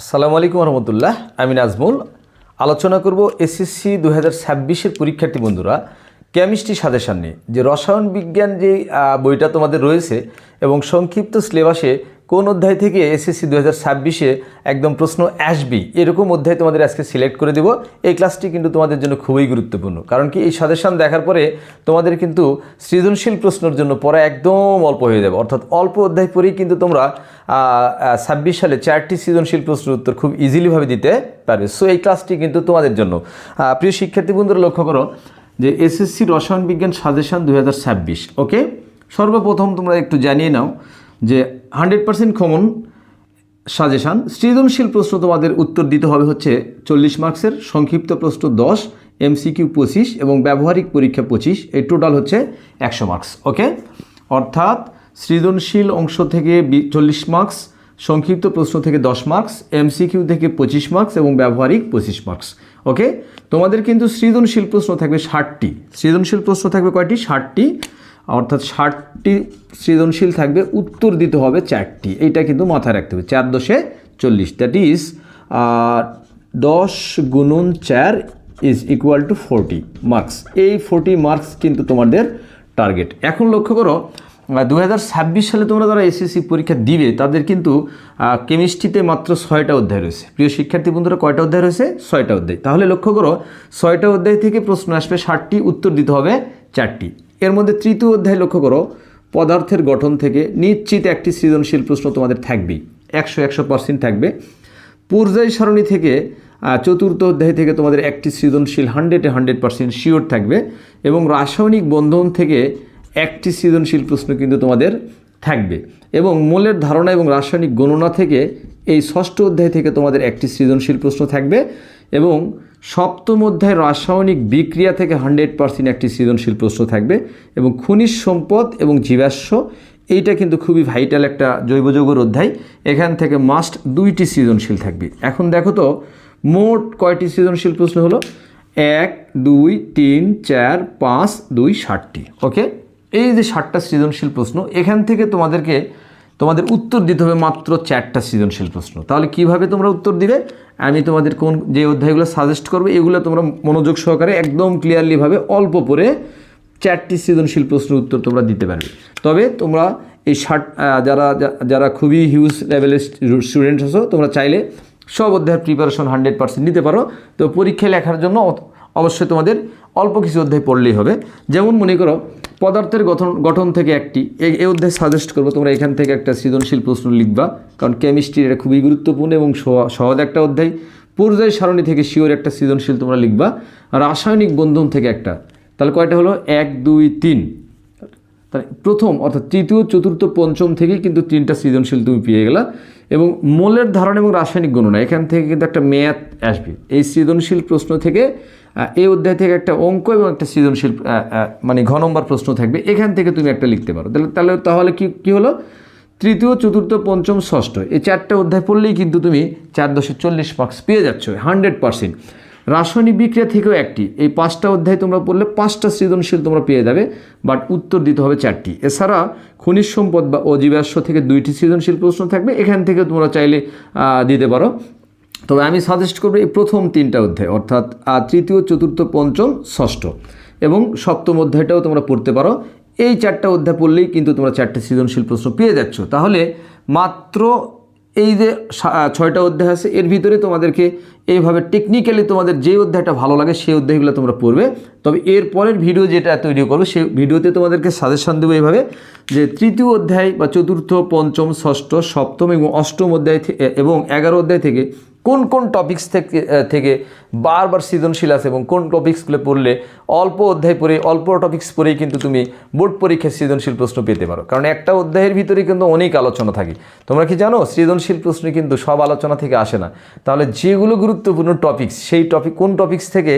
আসসালামু আলাইকুম রহমতুল্লাহ আমি নাজমুল। আলোচনা করব এসএসসি দু হাজার ছাব্বিশের পরীক্ষার্থী বন্ধুরা, কেমিস্ট্রি সাজেশান নিয়ে। যে রসায়ন বিজ্ঞান যে বইটা তোমাদের রয়েছে এবং সংক্ষিপ্ত সিলেবাসে কোন অধ্যায় থেকে এসএসসি দু হাজার ছাব্বিশে একদম প্রশ্ন আসবি, এরকম অধ্যায় তোমাদের আজকে সিলেক্ট করে দেব। এই ক্লাসটি কিন্তু তোমাদের জন্য খুবই গুরুত্বপূর্ণ। কারণ কি, এই সাজেশান দেখার পরে তোমাদের কিন্তু সৃজনশীল প্রশ্নের জন্য পড়া একদম অল্প হয়ে যাবে। অর্থাৎ অল্প অধ্যায় পরেই কিন্তু তোমরা ছাব্বিশ সালে চারটি সৃজনশীল প্রশ্নের উত্তর খুব ইজিলিভাবে দিতে পারবে। সো এই ক্লাসটি কিন্তু তোমাদের জন্য। প্রিয় শিক্ষার্থী বন্ধুরা, লক্ষ্য করো যে এসএসসি রসায়ন বিজ্ঞান সাজেশন দু ওকে সর্বপ্রথম তোমরা একটু জানিয়ে নাও যে হান্ড্রেড পার্সেন্ট কমন সাজেশান সৃজনশীল প্রশ্ন তোমাদের উত্তর দিতে হবে হচ্ছে চল্লিশ মার্কসের সংক্ষিপ্ত প্রশ্ন দশ এমসিকিউ পঁচিশ এবং ব্যবহারিক পরীক্ষা পঁচিশ, এই টোটাল হচ্ছে একশো মার্কস ওকে অর্থাৎ সৃজনশীল অংশ থেকে চল্লিশ মার্কস সংক্ষিপ্ত প্রশ্ন থেকে দশ মার্কস এমসিকিউ থেকে পঁচিশ মার্কস এবং ব্যবহারিক পঁচিশ মার্কস ওকে তোমাদের কিন্তু সৃজনশীল প্রশ্ন থাকবে ষাটটি, সৃজনশীল প্রশ্ন থাকবে কয়টি? ষাটটি। অর্থাৎ ষাটটি সৃজনশীল থাকবে, উত্তর দিতে হবে চারটি। এইটা কিন্তু মাথায় রাখতে হবে। চার দশে চল্লিশ। দ্যাট ইজ দশ গুণন চার is equal to forty marks এই ফোরটি মার্কস কিন্তু তোমাদের টার্গেট এখন লক্ষ্য করো দু হাজার ছাব্বিশ সালে তোমরা যারা এসএসসি পরীক্ষা দিবে, তাদের কিন্তু কেমিস্ট্রিতে মাত্র ছয়টা অধ্যায় রয়েছে। প্রিয় শিক্ষার্থী বন্ধুরা, কয়টা অধ্যায় রয়েছে? ছয়টা অধ্যায়। তাহলে লক্ষ্য করো, ছয়টা অধ্যায় থেকে প্রশ্ন আসবে ষাটটি, উত্তর দিতে হবে চারটি। এর মধ্যে তৃতীয় অধ্যায় লক্ষ্য করো। পদার্থের গঠন থেকে নিশ্চিত একটি সৃজনশীল প্রশ্ন তোমাদের থাকবেই। একশো একশো পার্সেন্ট থাকবে। পর্যায় সারণী থেকে চতুর্থ অধ্যায় থেকে তোমাদের একটি সৃজনশীল হান্ড্রেডে হান্ড্রেড পার্সেন্ট শিওর থাকবে এবং রাসায়নিক বন্ধন থেকে একটি সৃজনশীল প্রশ্ন কিন্তু তোমাদের থাকবে। এবং মূলের ধারণা এবং রাসায়নিক গণনা থেকে এই ষষ্ঠ অধ্যায় থেকে তোমাদের একটি সৃজনশীল প্রশ্ন থাকবে এবং সপ্তম অধ্যায় রাসায়নিক বিক্রিয়া থেকে হান্ড্রেড পার্সেন্ট একটি সৃজনশীল প্রশ্ন থাকবে এবং খনিজ সম্পদ এবং জীবাশ্ম, এইটা কিন্তু খুবই ভাইটাল একটা জৈব যৌগের অধ্যায়। এখান থেকে মাস্ট দুইটি সৃজনশীল থাকবে। এখন দেখো তো, মোট কয়টি সৃজনশীল প্রশ্ন হলো? এক, দুই, তিন, চার, পাঁচ, দুই, ষাটটি। ওকে এই যে ষাটটা সৃজনশীল প্রশ্ন, এখান থেকে তোমাদেরকে তোমাদের উত্তর দিতে হবে মাত্র চারটা সৃজনশীল প্রশ্ন। তাহলে কীভাবে তোমরা উত্তর দিবে? আমি তোমাদের কোন যে অধ্যায়গুলো সাজেস্ট করবে, এগুলো তোমরা মনোযোগ সহকারে একদম ক্লিয়ারলিভাবে অল্প পরে চারটি সৃজনশীল প্রশ্নের উত্তর তোমরা দিতে পারবে। তবে তোমরা এই ষাট যারা যারা খুবই হিউজ লেভেলের স্টুডেন্ট আছো, তোমরা চাইলে সব অধ্যায়ের প্রিপারেশন হান্ড্রেড পার্সেন্ট নিতে পারো। তো পরীক্ষায় লেখার জন্য অবশ্যই তোমাদের অল্প কিছু অধ্যায় পড়লেই হবে। যেমন মনে করো পদার্থের গঠন গঠন থেকে একটি। এই অধ্যায় সাজেস্ট করব, তোমরা এখান থেকে একটা সৃজনশীল প্রশ্ন লিখবা, কারণ কেমিস্ট্রি এটা খুবই গুরুত্বপূর্ণ এবং সহ- সহজ একটা অধ্যায়। পর্যায় সারণী থেকে শিওর একটা সৃজনশীল তোমরা লিখবা রাসায়নিক বন্ধন থেকে একটা। তাহলে কয়টা হলো? এক, দুই, তিন। তাহলে প্রথম অর্থাৎ তৃতীয়, চতুর্থ, পঞ্চম থেকেই কিন্তু তিনটা সৃজনশীল তুমি পেয়ে গেলা। এবং মোলের ধারণ এবং রাসায়নিক গণনা, এখান থেকে কিন্তু একটা ম্যাথ আসবে। এই সৃজনশীল প্রশ্ন থেকে এই অধ্যায় থেকে একটা অঙ্ক এবং একটা সৃজনশীল মানে ঘ নম্বর প্রশ্ন থাকবে। এখান থেকে তুমি একটা লিখতে পারো। তাহলে তাহলে তাহলে কী কী হলো? তৃতীয়, চতুর্থ, পঞ্চম, ষষ্ঠ, এই চারটা অধ্যায় পড়লেই কিন্তু তুমি চার দশে চল্লিশ মার্কস পেয়ে যাচ্ছ হান্ড্রেড পার্সেন্ট রাসায়নিক বিক্রিয়া থেকেও একটি। এই পাঁচটা অধ্যায় তোমরা পড়লে পাঁচটা সৃজনশীল তোমরা পেয়ে যাবে বাট উত্তর দিতে হবে চারটি। এছাড়া খনিজ সম্পদ বা অজীবাশ্ম থেকে দুইটি সৃজনশীল প্রশ্ন থাকবে, এখান থেকে তোমরা চাইলে দিতে পারো। তবে আমি সাজেস্ট করব এই প্রথম তিনটা অধ্যায়, অর্থাৎ তৃতীয়, চতুর্থ, পঞ্চম, ষষ্ঠ এবং সপ্তম অধ্যায়টাও তোমরা পড়তে পারো। এই চারটা অধ্যায় পড়লেই কিন্তু তোমরা চারটে সৃজনশীল প্রশ্ন পেয়ে যাচ্ছ। তাহলে মাত্র এই যে ছয়টা অধ্যায় আছে, এর ভিতরে তোমাদেরকে এইভাবে টেকনিক্যালি তোমাদের যে অধ্যায়টা ভালো লাগে সেই অধ্যায়গুলো তোমরা পড়বে। তবে এর পরের ভিডিও যেটা তৈরি করব, সেই ভিডিওতে তোমাদেরকে সাজেশান দেবো এইভাবে যে তৃতীয় অধ্যায় বা চতুর্থ, পঞ্চম, ষষ্ঠ, সপ্তম এবং অষ্টম অধ্যায় এবং এগারো অধ্যায় থেকে কোন কোন টপিক্স থেকে থেকে বারবার সৃজনশীল আছে এবং কোন টপিক্সগুলো পড়লে অল্প অধ্যায় পড়ে, অল্প টপিক্স পড়েই কিন্তু তুমি বোর্ড পরীক্ষায় সৃজনশীল প্রশ্ন পেতে পারো। কারণ একটা অধ্যায়ের ভিতরে কিন্তু অনেক আলোচনা থাকে। তোমরা কি জানো, সৃজনশীল প্রশ্ন কিন্তু সব আলোচনা থেকে আসে না। তাহলে যেগুলো গুরুত্বপূর্ণ টপিক্স সেই টপিক কোন টপিক্স থেকে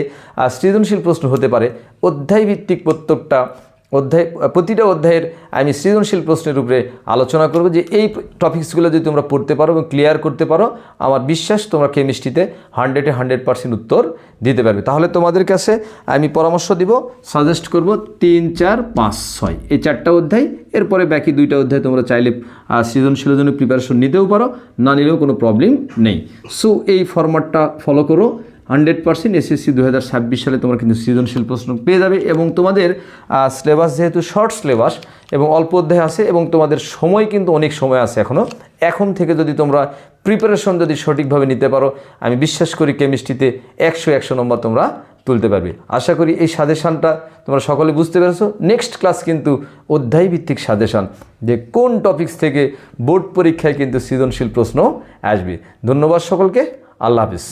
সৃজনশীল প্রশ্ন হতে পারে, অধ্যায়ভিত্তিক প্রত্যেকটা অধ্যায়, প্রতিটা অধ্যায়ের আমি সৃজনশীল প্রশ্নের উপরে আলোচনা করব যে এই টপিক্সগুলো যদি তোমরা পড়তে পারো এবং ক্লিয়ার করতে পারো, আমার বিশ্বাস তোমরা কেমিস্ট্রিতে হান্ড্রেডে হান্ড্রেড পার্সেন্ট উত্তর দিতে পারবে। তাহলে তোমাদের কাছে আমি পরামর্শ দিব সাজেস্ট করব তিন, চার, পাঁচ, ছয়। এই চারটা অধ্যায়, এরপরে বাকি দুইটা অধ্যায় তোমরা চাইলে সৃজনশীলের জন্য প্রিপারেশন নিতেও পারো, না নিলেও কোনো প্রবলেম নেই। সো এই ফরম্যাটটা ফলো করো। হান্ড্রেড পার্সেন্ট এসএসসি দু হাজার ছাব্বিশ সালে তোমরা কিন্তু সৃজনশীল প্রশ্ন পেয়ে যাবে এবং তোমাদের সিলেবাস যেহেতু শর্ট সিলেবাস এবং অল্প অধ্যায় আছে এবং তোমাদের সময় কিন্তু অনেক সময় আছে এখনও এখন থেকে যদি তোমরা প্রিপারেশন যদি সঠিকভাবে নিতে পারো, আমি বিশ্বাস করি কেমিস্ট্রিতে একশো একশো নম্বর তোমরা তুলতে পারবে। আশা করি এই সাজেশানটা তোমরা সকলে বুঝতে পেরেছ। নেক্সট ক্লাস কিন্তু অধ্যায় ভিত্তিক সাজেশান, যে কোন টপিকস থেকে বোর্ড পরীক্ষায় কিন্তু সৃজনশীল প্রশ্ন আসবে। ধন্যবাদ সকলকে। আল্লাহ হাফিজ।